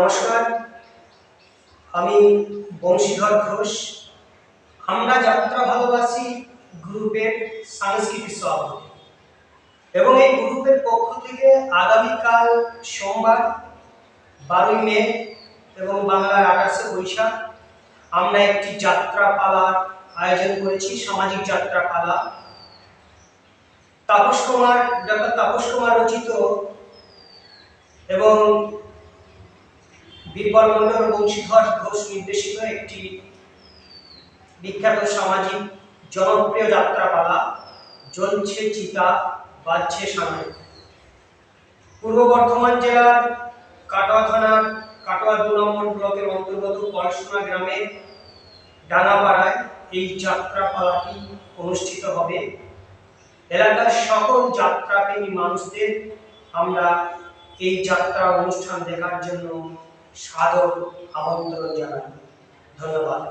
নমস্কার, আমি বংশীধর ঘোষ। আমরা যাত্রা ভালোবাসি গ্রুপের সাংস্কৃতিক সভাপতি এবং এই গ্রুপের পক্ষ থেকে আগামীকাল সোমবার, বারোই মে এবং বাংলার আঠাশে বৈশাখ, আমরা একটি যাত্রা পালার আয়োজন করেছি, সামাজিক যাত্রা পালা। তাপস কুমার ডক্টর তাপস কুমার রচিত এবং বীরবল মন্ডল বংশীধর ঘোষ নির্দেশিত একটি বিখ্যাত সামাজিক জনপ্রিয় যাত্রাপালা জ্বলছে চিতা, বাজছে সামনে। পূর্ব বর্ধমান জেলার কাটোয়া থানার কাটোয়া দু নম্বর ব্লকের অন্তর্গত পড়াশোনা গ্রামের ডানাপাড়ায় এই যাত্রাপালাটি অনুষ্ঠিত হবে। এলাকার সকল যাত্রাপ্রেমী মানুষদের আমরা এই যাত্রা অনুষ্ঠান দেখার জন্য সাদর আমন্ত্রণ জানাই। ধন্যবাদ।